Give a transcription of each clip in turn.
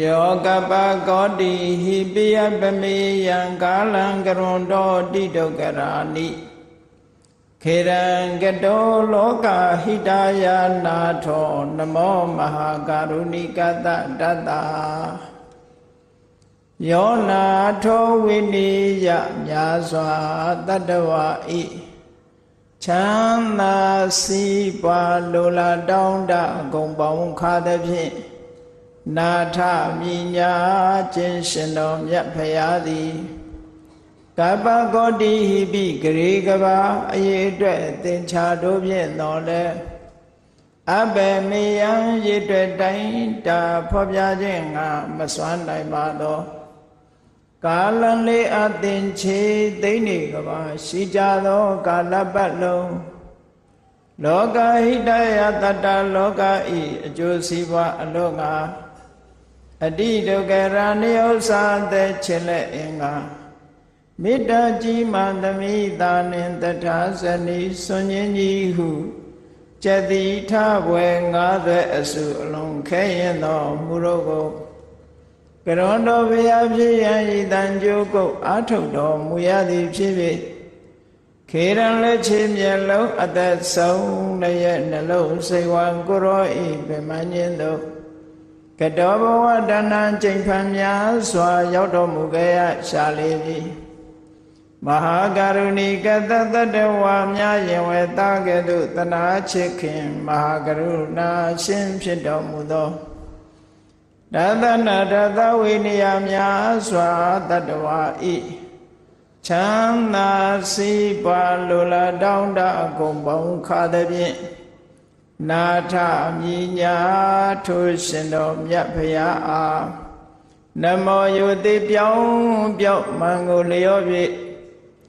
ယောကပကောတိဟိပိယပမေယံကာလံကရွန်တောတိဒုက္ကရာနိခေရံကတောလောကဟိတယာနာထောနမောမဟာကာရုဏိကတတတ္တာယောနာထောဝိနိယမြာစွာတတ္တဝါဤချမ်းသာစီးပွားလိုလားတောင်းတအကုန်ပေါင်းခါသဖြင့် နာထမြညာခြင်းရှင်တော်မြတ်ဖရာသည်ကပ္ပဂေါတိဟိပိဂရေကဘာအရေးအတွက်သင်္ချာတို့ဖြင့်တော်လဲအဘယ်မေယံရည်အတွက်တိုင်းတာဖော်ပြခြင်းငါမစွမ်းနိုင်ပါသောကာလံလေးအသင်ချေသိမ့်နေကဘာရှိကြသောကာလပတ်လုံးလောကဟိတယတတ္တလောကဤအကျိုးစီးပွားအလို့ငါ အတိဒုက္ခရဏိဥ္စာသက်ချင်လက်အင်္ဂါမေတ္တာကြီးမှသမိတာနှင့်တထာဇနီစွန်ញင်းကြီးဟုကျတိထဘွယ်ငါးသွဲအစုအလုံးခဲရင်တော်မူရောကိုကရွန်တော်ဘုရားဖြစ်ရန်ဤတန်ကြိုးကုတ်အာထုတ်တော်မူရသည်ဖြစ်ဖြစ်ခေရန်လက်ချေမျက်လုံးအသက်ဆုံးလည်းရဲ့နှလုံးစိတ်ဝံကိုရောဤပြမညင်းတို့ ကတောဘဝတဏ္ဏကျိန်ဖန်များစွာ ရောက်တော်မူခဲ့ရရှာလေပြီမဟာကရုဏီကတတတဝါများရင်ဝေတာကဲ့သို့တနာချစ်ခင်မဟာကရုဏာရှင်ဖြစ်တော်မူသောတသနာတသဝိနည်းများစွာတတဝါဤချမ်းသာစီးပွားလိုလားတောင်းတအကုန်ပေါင်းခါသည်ဖြင့် နာထမြညာထိုရှင်တော်မြတ်ဖရာအားနမောယုတိပြောင်းပြောင်းမံကိုလျော့ဖြင့်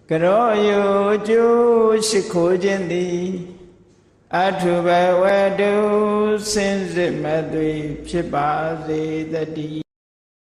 ကရောယုကျိုးရှိခိုးခြင်းသည်အထုဘဝတုစင်စစ်မသွေဖြစ်ပါစေတည်း